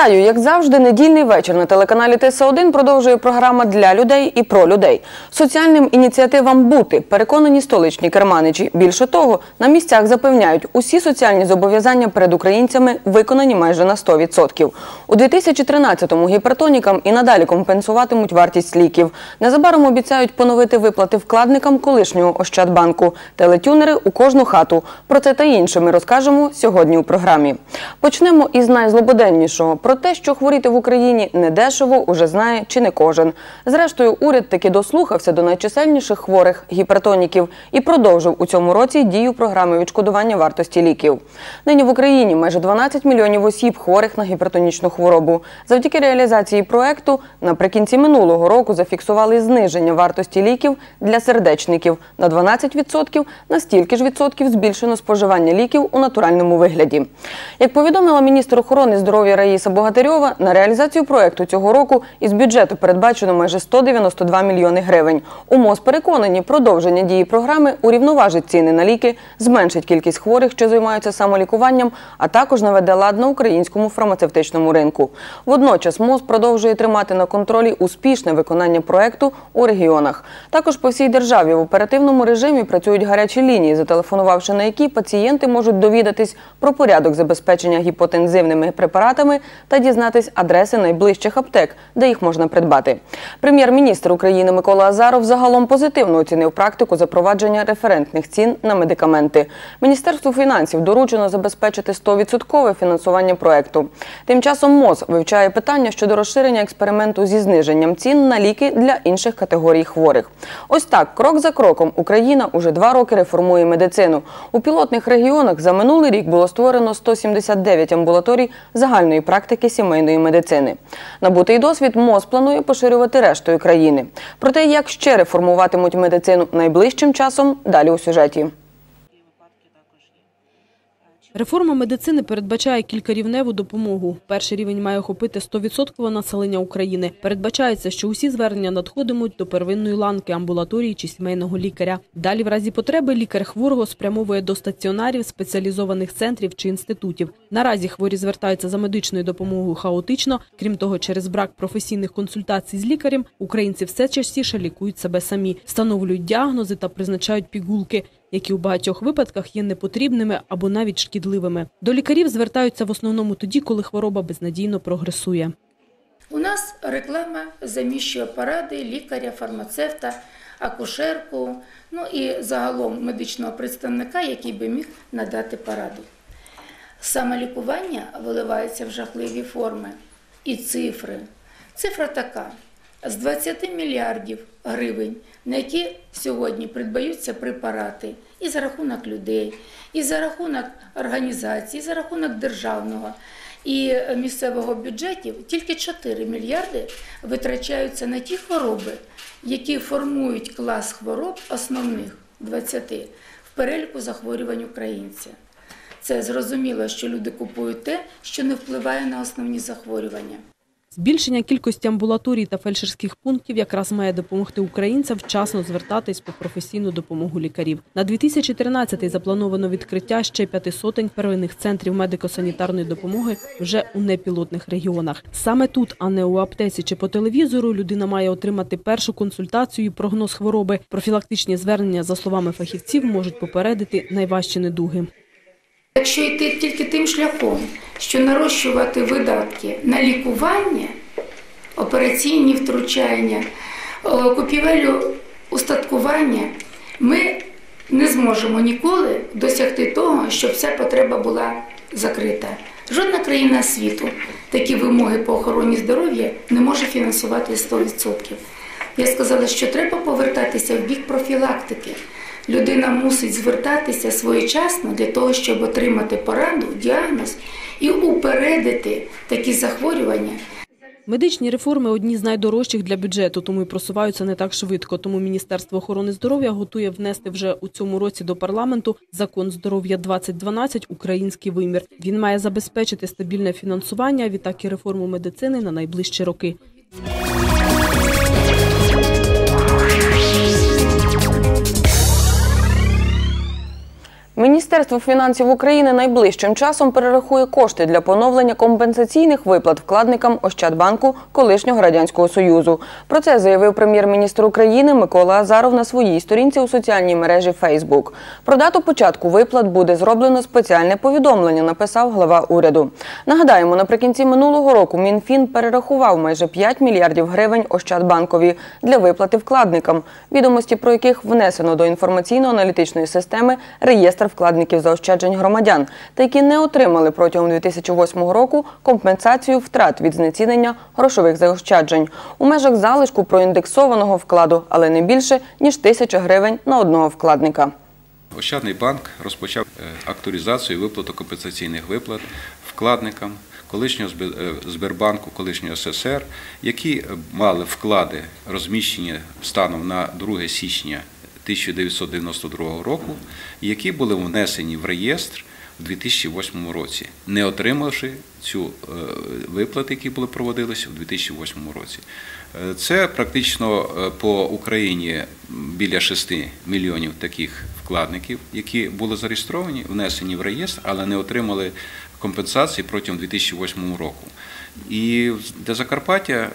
Вітаю, як завжди, недільний вечір на телеканалі ТС1 продовжує програма для людей і про людей. Соціальним ініціативам бути переконані столичні керманичі. Більше того, на місцях запевняють, усі соціальні зобов'язання перед українцями виконані майже на 100%. У 2013-му гіпертонікам і надалі компенсуватимуть вартість ліків. Незабаром обіцяють поновити виплати вкладникам колишнього Ощадбанку. Телетюнери у кожну хату. Про це та інше ми розкажемо сьогодні у програмі. Почнемо із найзлободеннішого. Про те, що хворіти в Україні недешево, уже знає чи не кожен. Зрештою, уряд таки дослухався до найчисельніших хворих гіпертоніків і продовжив у цьому році дію програми відшкодування вартості ліків. Нині в Україні майже 12 мільйонів осіб хворих на гіпертонічну хворобу. Завдяки реалізації проекту наприкінці минулого року зафіксували зниження вартості ліків для сердечників на 12%, на стільки ж відсотків збільшено споживання ліків у натуральному вигляді. Як повідомила міністр охорони здоров'я Раїса Богатирьова, на реалізацію проекту цього року із бюджету передбачено майже 192 мільйони гривень. У МОЗ переконані, продовження дії програми урівноважить ціни на ліки, зменшить кількість хворих, що займаються самолікуванням, а також наведе лад на українському фармацевтичному ринку. Водночас МОЗ продовжує тримати на контролі успішне виконання проекту у регіонах. Також по всій державі в оперативному режимі працюють гарячі лінії, зателефонувавши на які пацієнти можуть довідатись про порядок забезпечення гіпотензивними препаратами та дізнатись адреси найближчих аптек, де їх можна придбати. Прем'єр-міністр України Микола Азаров загалом позитивно оцінив практику запровадження референтних цін на медикаменти. Міністерству фінансів доручено забезпечити 100% фінансування проекту. Тим часом МОЗ вивчає питання щодо розширення експерименту зі зниженням цін на ліки для інших категорій хворих. Ось так, крок за кроком, Україна уже два роки реформує медицину. У пілотних регіонах за минулий рік було створено 179 амбулаторій загальної практики сімейної медицини. Набутий досвід МОЗ планує поширювати рештою країни. Про те, як ще реформуватимуть медицину найближчим часом, далі у сюжеті. Реформа медицини передбачає кількарівневу допомогу. Перший рівень має охопити 100% населення України. Передбачається, що усі звернення надходимуть до первинної ланки амбулаторії чи сімейного лікаря. Далі, в разі потреби, лікар хворого спрямовує до стаціонарів, спеціалізованих центрів чи інститутів. Наразі хворі звертаються за медичною допомогою хаотично. Крім того, через брак професійних консультацій з лікарем українці все частіше лікують себе самі, встановлюють діагнози та призначають пігулки які у багатьох випадках є непотрібними або навіть шкідливими. До лікарів звертаються в основному тоді, коли хвороба безнадійно прогресує. У нас реклама заміщує поради лікаря, фармацевта, акушерку, ну і загалом медичного представника, який би міг надати пораду. Самолікування виливається в жахливі форми і цифри. Цифра така: з 20 мільярдів гривень, на які сьогодні придбаються препарати і за рахунок людей, і за рахунок організацій, і за рахунок державного і місцевого бюджетів, тільки 4 мільярди витрачаються на ті хвороби, які формують клас хвороб основних 20 в переліку захворювань українця. Це зрозуміло, що люди купують те, що не впливає на основні захворювання. Збільшення кількості амбулаторій та фельдшерських пунктів якраз має допомогти українцям вчасно звертатись по професійну допомогу лікарів. На 2013-й заплановано відкриття ще п'яти сотень первинних центрів медико-санітарної допомоги вже у непілотних регіонах. Саме тут, а не у аптеці чи по телевізору, людина має отримати першу консультацію і прогноз хвороби. Профілактичні звернення, за словами фахівців, можуть попередити найважчі недуги. Якщо йти тільки тим шляхом, що нарощувати видатки на лікування, операційні втручання, купівелю устаткування, ми не зможемо ніколи досягти того, щоб вся потреба була закрита. Жодна країна світу такі вимоги по охороні здоров'я не може фінансувати 100%. Я сказала, що треба повертатися в бік профілактики людина мусить звертатися своєчасно для того, щоб отримати пораду, діагноз і упередити такі захворювання. Медичні реформи одні з найдорожчих для бюджету, тому й просуваються не так швидко. Тому Міністерство охорони здоров'я готує внести вже у цьому році до парламенту закон здоров'я 2012 Український вимір. Він має забезпечити стабільне фінансування, відтак і реформу медицини на найближчі роки. Міністерство фінансів України найближчим часом перерахує кошти для поновлення компенсаційних виплат вкладникам Ощадбанку колишнього радянського союзу. Про це заявив прем'єр-міністр України Микола Азаров на своїй сторінці у соціальній мережі Facebook. Про дату початку виплат буде зроблено спеціальне повідомлення. Написав глава уряду. Нагадаємо, наприкінці минулого року Мінфін перерахував майже 5 мільярдів гривень Ощадбанкові для виплати вкладникам, відомості про яких внесено до інформаційно-аналітичної системи реєстр вкладників заощаджень громадян, та які не отримали протягом 2008 року компенсацію втрат від знецінення грошових заощаджень у межах залишку проіндексованого вкладу, але не більше ніж тисяча гривень на одного вкладника. Ощадний банк розпочав е, актуалізацію виплату компенсаційних виплат вкладникам колишнього е, Сбербанку, колишнього СССР, які е, мали вклади розміщені станом на 2 січня 1992 року, які були внесені в реєстр у 2008 році, не отримавши цю е, виплати, які були проводилися у 2008 році. Е, Це практично е, по Україні біля 6 мільйонів таких вкладників, які були зареєстровані, внесені в реєстр, але не отримали компенсації протягом 2008 року. І для Закарпаття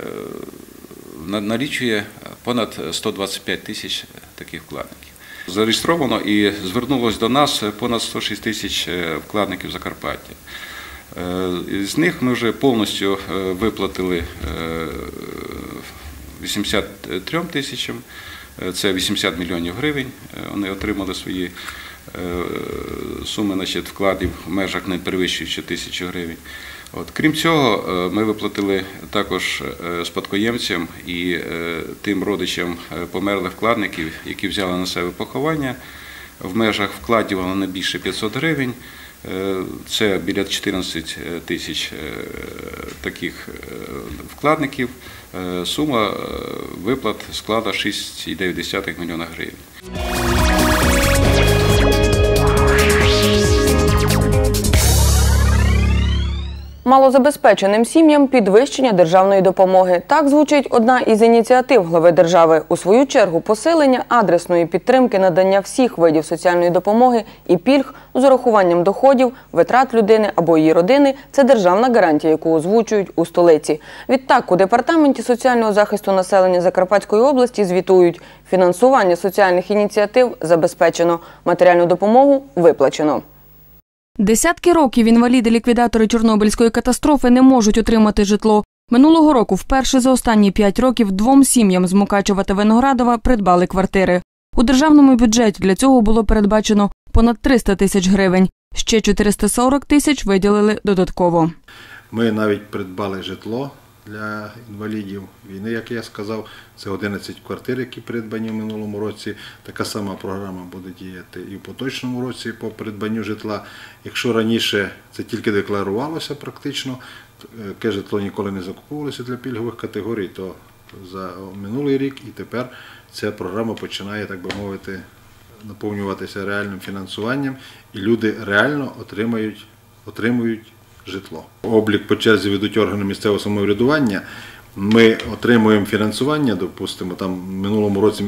налічує понад 125 тисяч таких вкладників. Зареєстровано і звернулось до нас понад 106 тисяч е, вкладників Закарпаття. Е, З них ми вже повністю е, виплатили е, 83 тисячам, це 80 мільйонів гривень. Вони отримали свої суми значить, вкладів в межах не перевищуючи тисячу гривень. От. Крім цього, е, ми виплатили також е, спадкоємцям і е, тим родичам померлих вкладників, які взяли на себе поховання в межах вкладів але не більше 500 гривень. Це біля 14 тисяч таких вкладників. Сума виплат склала 6,9 мільйона гривень. Малозабезпеченим сім'ям підвищення державної допомоги. Так звучить одна із ініціатив глави держави. У свою чергу посилення адресної підтримки надання всіх видів соціальної допомоги і пільг з урахуванням доходів, витрат людини або її родини це державна гарантія, яку озвучують у столиці. Відтак у департаменті соціального захисту населення Закарпатської області звітують, фінансування соціальних ініціатив забезпечено, матеріальну допомогу виплачено. Десятки років інваліди-ліквідатори Чорнобильської катастрофи не можуть отримати житло. Минулого року вперше за останні п'ять років двом сім'ям з Мукачева та Виноградова придбали квартири. У державному бюджеті для цього було передбачено понад 300 тисяч гривень. Ще 440 тисяч виділили додатково. Ми навіть придбали житло для інвалідів війни, як я сказав. Це 11 квартир, які придбані в минулому році. Така сама програма буде діяти і в поточному році по придбанню житла. Якщо раніше це тільки декларувалося практично, е, яке житло ніколи не закуповувалося для пільгових категорій, то за минулий рік і тепер ця програма починає, так би мовити, наповнюватися реальним фінансуванням, і люди реально отримають, отримують житло. Облік по черзі ведуть органи місцевого самоврядування. Ми отримуємо фінансування, допустимо, там в минулому році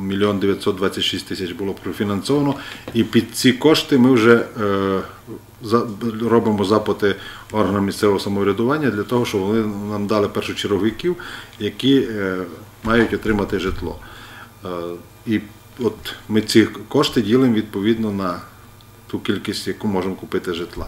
мільйон 926 тисяч було профінансовано, і під ці кошти ми вже е, робимо запити органам місцевого самоврядування для того, щоб вони нам дали першочерговиків, які е, мають отримати житло. Е, І от ми ці кошти ділимо відповідно на ту кількість, яку можемо купити житла.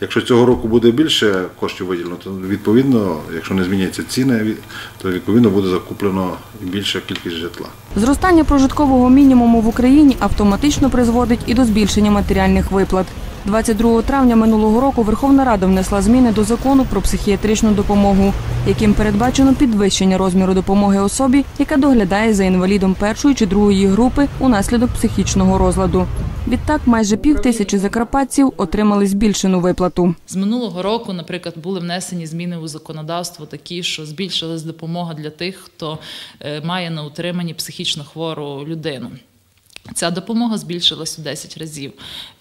Якщо цього року буде більше коштів виділено, то відповідно, якщо не зміняться ціни, то відповідно буде закуплено більша кількість житла. Зростання прожиткового мінімуму в Україні автоматично призводить і до збільшення матеріальних виплат. 22 травня минулого року Верховна Рада внесла зміни до закону про психіатричну допомогу, яким передбачено підвищення розміру допомоги особі, яка доглядає за інвалідом першої чи другої групи унаслідок психічного розладу. Відтак, майже пів тисячі закарпатців отримали збільшену виплату. З минулого року, наприклад, були внесені зміни у законодавство такі, що збільшилась допомога для тих, хто е, має на утриманні психічно хвору людину. Ця допомога збільшилась у 10 разів.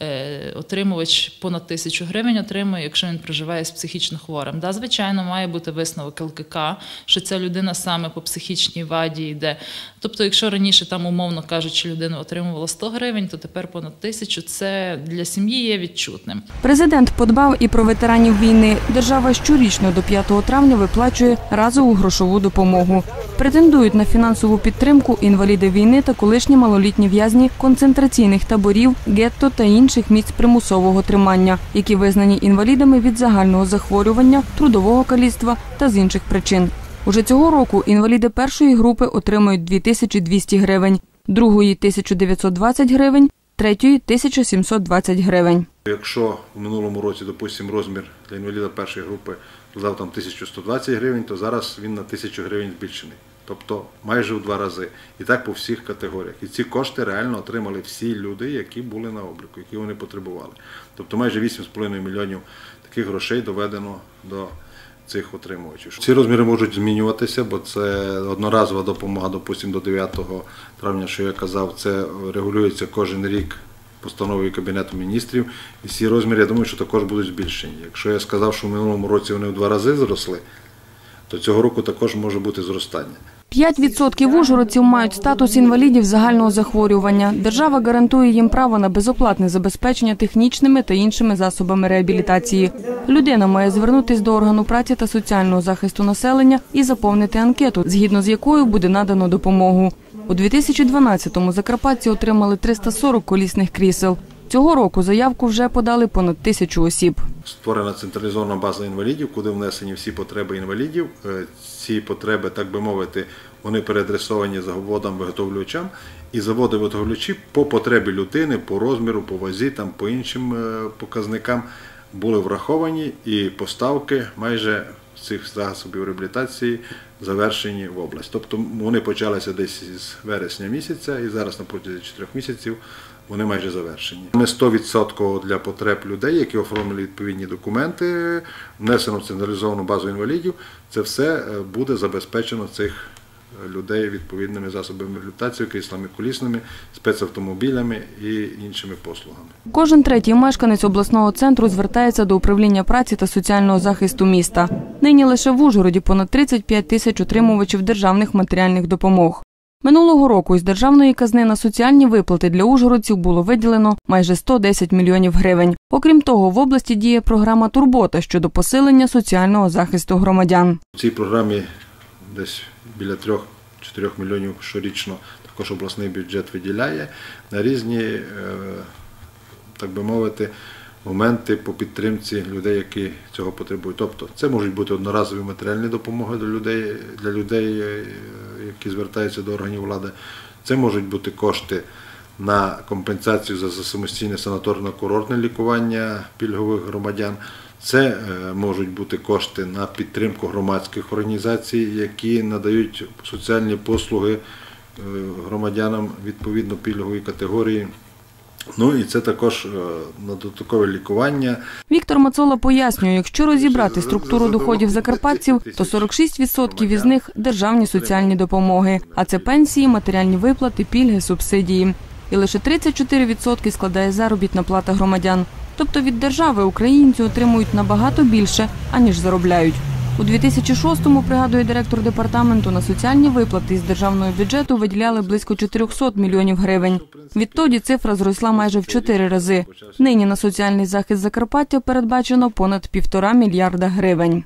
Е, Отримувач понад тисячу гривень отримує, якщо він проживає з психічно хворим. Да, звичайно, має бути висновок ЛКК, що ця людина саме по психічній ваді йде. Тобто, якщо раніше там, умовно кажучи, людина отримувала 100 гривень, то тепер понад тисячу це для сім'ї є відчутним. Президент подбав і про ветеранів війни. Держава щорічно до 5 травня виплачує разову грошову допомогу. Претендують на фінансову підтримку інваліди війни та колишні малолітні в'язні концентраційних таборів, гетто та інших місць примусового тримання, які визнані інвалідами від загального захворювання, трудового каліцтва та з інших причин. Уже цього року інваліди першої групи отримують 2200 гривень, другої 1920 гривень, третьої 1720 гривень. Якщо в минулому році, допустимо, розмір для інваліда першої групи складав там 1120 гривень, то зараз він на 1000 гривень збільшений. Тобто майже в два рази. І так по всіх категоріях. І ці кошти реально отримали всі люди, які були на обліку, які вони потребували. Тобто майже 8,5 мільйонів таких грошей доведено до цих отримувачів. Ці розміри можуть змінюватися, бо це одноразова допомога, допустимо, до 9 травня, що я казав, це регулюється кожен рік постановою Кабінету міністрів. І ці розміри, я думаю, що також будуть збільшені. Якщо я сказав, що в минулому році вони в два рази зросли, то цього року також може бути зростання. 5% ужгородців мають статус інвалідів загального захворювання. Держава гарантує їм право на безоплатне забезпечення технічними та іншими засобами реабілітації. Людина має звернутися до органу праці та соціального захисту населення і заповнити анкету, згідно з якою буде надано допомогу. У 2012-му закарпатці отримали 340 колісних крісел. Цього року заявку вже подали понад тисячу осіб. Створена централізована база інвалідів, куди внесені всі потреби інвалідів. Е, Ці потреби, так би мовити, вони переадресовані заводам виготовлювачам, і заводи виготовлювачі по потребі людини, по розміру, по вазі, там по іншим е, показникам були враховані, і поставки майже цих засобів реабілітації завершені в область. Тобто вони почалися десь з вересня місяця, і зараз на протязі 4 місяців вони майже завершені. Ми 100% для потреб людей, які оформили відповідні документи, внесено в централізовану базу інвалідів. Це все е, буде забезпечено цих е, людей відповідними засобами реабілітації, кріслами колісними, спецавтомобілями і іншими послугами. Кожен третій мешканець обласного центру звертається до управління праці та соціального захисту міста. Нині лише в Ужгороді понад 35 тисяч отримувачів державних матеріальних допомог. Минулого року із державної казни на соціальні виплати для ужгородців було виділено майже 110 мільйонів гривень. Окрім того, в області діє програма Турбота щодо посилення соціального захисту громадян. У цій програмі десь біля 3-4 мільйонів щорічно також обласний бюджет виділяє на різні, е, так би мовити, моменти по підтримці людей, які цього потребують. Тобто це можуть бути одноразові матеріальні допомоги для людей, для людей, е, які звертаються до органів влади. Це можуть бути кошти на компенсацію за самостійне санаторно-курортне лікування пільгових громадян. Це е, можуть бути кошти на підтримку громадських організацій, які надають соціальні послуги е, громадянам відповідно пільгової категорії. Ну і це також е, на додаткове лікування. Віктор Мацола пояснює, якщо розібрати структуру доходів закарпатців, то 46% із них державні соціальні допомоги, а це пенсії, матеріальні виплати, пільги, субсидії. І лише 34% складає заробітна плата громадян. Тобто від держави українці отримують набагато більше, аніж заробляють. У 2006-му, пригадує директор департаменту, на соціальні виплати із державного бюджету виділяли близько 400 мільйонів гривень. Відтоді цифра зросла майже в чотири рази. Нині на соціальний захист Закарпаття передбачено понад півтора мільярда гривень.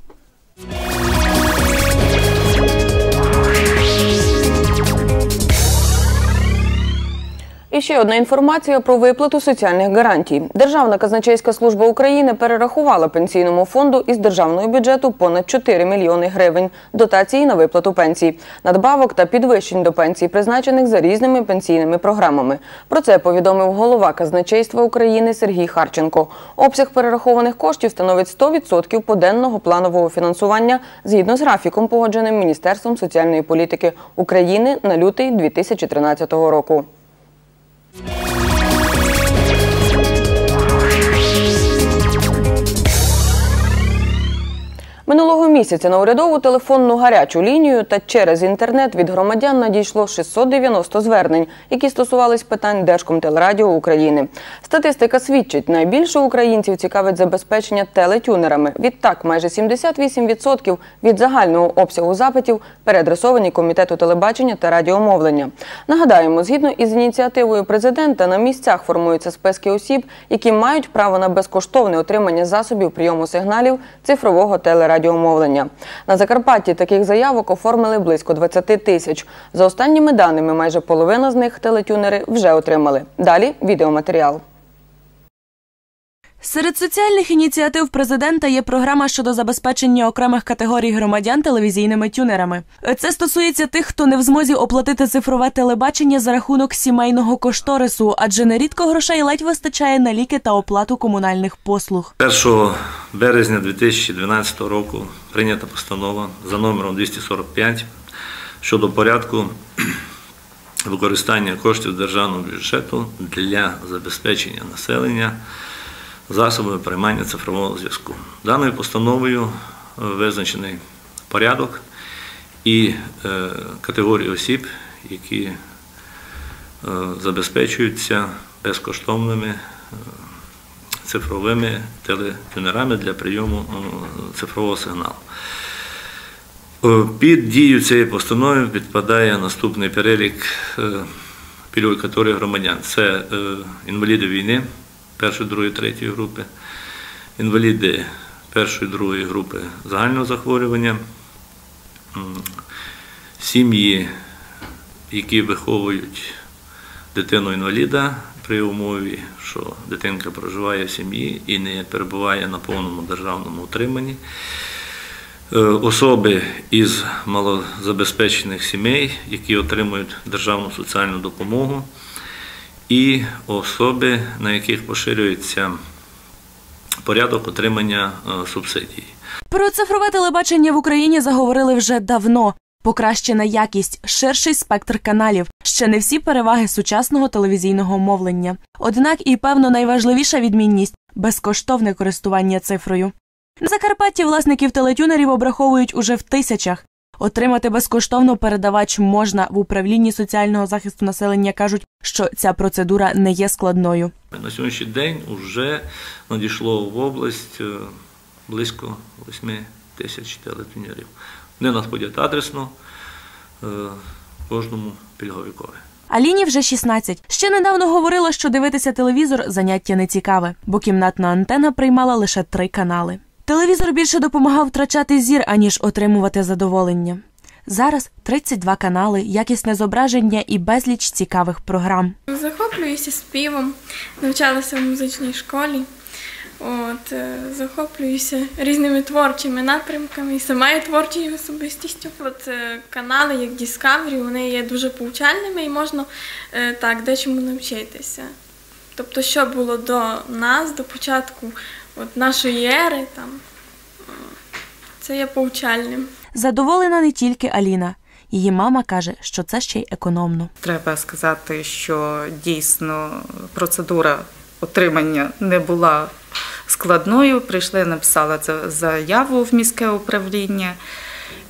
Ще одна інформація про виплату соціальних гарантій. Державна казначейська служба України перерахувала пенсійному фонду із державного бюджету понад 4 мільйони гривень дотації на виплату пенсій, надбавок та підвищень до пенсій, призначених за різними пенсійними програмами. Про це повідомив голова казначейства України Сергій Харченко. Обсяг перерахованих коштів становить 100% поденного планового фінансування згідно з графіком, погодженим Міністерством соціальної політики України на лютий 2013 року. Thank. Минулого місяця на урядову телефонну гарячу лінію та через інтернет від громадян надійшло 690 звернень, які стосувались питань Держкомтелерадіо України. Статистика свідчить, найбільше українців цікавить забезпечення телетюнерами. Відтак, майже 78% від загального обсягу запитів переадресовані Комітету телебачення та радіомовлення. Нагадаємо, згідно із ініціативою президента, на місцях формуються списки осіб, які мають право на безкоштовне отримання засобів прийому сигналів цифрового телерадіомовлення. На Закарпатті таких заявок оформили близько 20 тисяч. За останніми даними, майже половина з них телетюнери вже отримали. Далі відеоматеріал. Серед соціальних ініціатив президента є програма щодо забезпечення окремих категорій громадян телевізійними тюнерами. Це стосується тих, хто не в змозі оплатити цифрове телебачення за рахунок сімейного кошторису, адже нерідко грошей ледь вистачає на ліки та оплату комунальних послуг. 1 березня 2012 року прийнята постанова за номером 245 щодо порядку використання коштів державного бюджету для забезпечення населення засобами приймання цифрового зв'язку. Даною постановою е, визначений порядок і е, категорії осіб, які е, забезпечуються безкоштовними цифровими телетюнерами для прийому цифрового сигналу. Під дію цієї постанови підпадає наступний перелік е, пільгових громадян. Це інваліди війни першої, другої, третьої групи, інваліди першої, другої групи загального захворювання, сім'ї, які виховують дитину-інваліда при умові, що дитинка проживає в сім'ї і не перебуває на повному державному утриманні. Е, Особи із малозабезпечених сімей, які отримують державну соціальну допомогу, і особи, на яких поширюється порядок отримання е, субсидій. Про цифрове телебачення в Україні заговорили вже давно. Покращена якість, ширший спектр каналів, ще не всі переваги сучасного телевізійного мовлення. Однак і певно найважливіша відмінність безкоштовне користування цифрою. На Закарпатті власників телетюнерів обраховують уже в тисячах. Отримати безкоштовно передавач можна в управлінні соціального захисту населення. кажуть, що ця процедура не є складною. На сьогоднішній день вже надійшло в область е, близько 8 тисяч телетюнерів. Вони надходять адресно е, кожному пільговикові. Аліні вже 16. Ще недавно говорила, що дивитися телевізор заняття не цікаве, бо кімнатна антена приймала лише три канали. Телевізор більше допомагав втрачати зір, аніж отримувати задоволення. Зараз 32 канали, якісне зображення і безліч цікавих програм. Захоплююся співом, навчалася в музичній школі. От, е, захоплююся різними творчими напрямками і сама є творчою особистістю. От е, канали, як Discovery, вони є дуже повчальними і можна е, так дечому навчитися. Тобто, що було до нас, до початку от, нашої ери, там, це є повчальним. Задоволена не тільки Аліна. Її мама каже, що це ще й економно. Треба сказати, що дійсно процедура отримання не була складною. Прийшли, написала заяву в міське управління,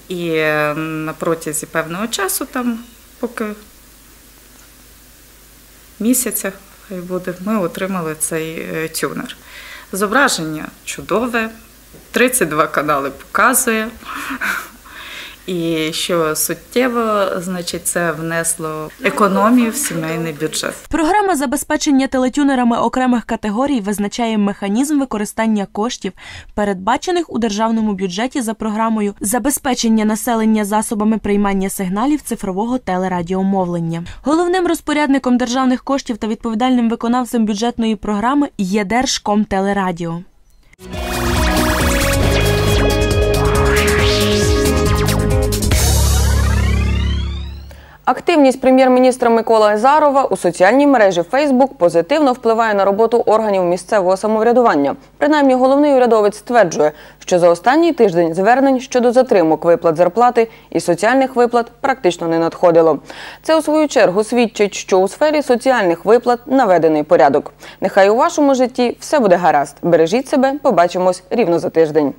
і на протязі певного часу, там, поки місяця, хай буде, ми отримали цей е, тюнер. Зображення чудове, 32 канали показує. І що суттєво, значить, це внесло економію в сімейний бюджет. Програма забезпечення телетюнерами окремих категорій визначає механізм використання коштів, передбачених у державному бюджеті за програмою забезпечення населення засобами приймання сигналів цифрового телерадіомовлення. Головним розпорядником державних коштів та відповідальним виконавцем бюджетної програми є Держкомтелерадіо. Активність прем'єр-міністра Миколи Азарова у соціальній мережі Фейсбук позитивно впливає на роботу органів місцевого самоврядування. Принаймні, головний урядовець стверджує, що за останній тиждень звернень щодо затримок виплат зарплати і соціальних виплат практично не надходило. Це у свою чергу свідчить, що у сфері соціальних виплат наведений порядок. Нехай у вашому житті все буде гаразд. Бережіть себе, побачимось рівно за тиждень.